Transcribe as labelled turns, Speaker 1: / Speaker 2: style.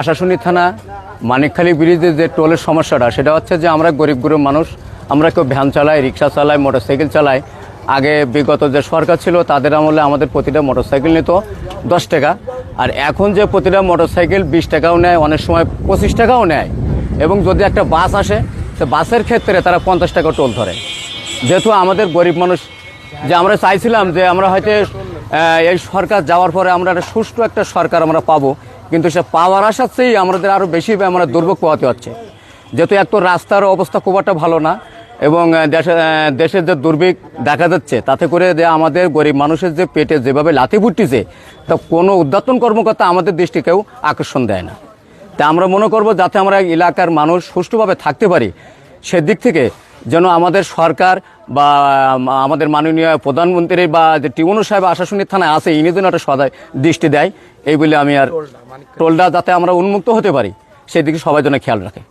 Speaker 1: আশাশুনি থানা, মানিকখালী ব্রিজের যে টোলের সমস্যাটা, সেটা হচ্ছে যে আমরা গরিব গরিব মানুষ, আমরা কেউ ভ্যান চালাই, রিক্সা চালাই, মোটরসাইকেল চালাই। আগে বিগত যে সরকার ছিল, তাদের আমলে আমাদের প্রতিটা মোটরসাইকেল নিত দশ টাকা। আর এখন যে প্রতিটা মোটরসাইকেল বিশ টাকাও নেয়, অনেক সময় পঁচিশ টাকাও নেয়। এবং যদি একটা বাস আসে তো বাসের ক্ষেত্রে তারা পঞ্চাশ টাকা টোল ধরে। যেহেতু আমাদের গরিব মানুষ, যে আমরা চাইছিলাম যে আমরা হয়তো এই সরকার যাওয়ার পরে আমরা একটা সুষ্ঠু একটা সরকার আমরা পাবো। কিন্তু সে পাওয়ার আশাতেই আমাদের আরও বেশি আমরা দুর্ভোগ পোহাতে হচ্ছে। যেহেতু এক তো রাস্তার অবস্থা খুব একটা ভালো না, এবং দেশে দেশের যে দুর্ভিক দেখা যাচ্ছে, তাতে করে যে আমাদের গরিব মানুষের যে পেটে যেভাবে লাথি ফুটতেছে, তা কোনো উদ্যাতন কর্মকর্তা আমাদের দৃষ্টিকেও আকর্ষণ দেয় না। তা আমরা মনে করব যাতে আমরা এলাকার মানুষ সুষ্ঠুভাবে থাকতে পারি, সেদিক থেকে যেন আমাদের সরকার বা আমাদের মাননীয় প্রধানমন্ত্রী বা যে টিউনু সাহেব আশাশুনি থানায় আছে ইনি যেন একটা সদায় দৃষ্টি দেয়। এই বলে আমি আর টোলটা যাতে আমরা উন্মুক্ত হতে পারি সেদিকে সবাই যেন খেয়াল রাখে।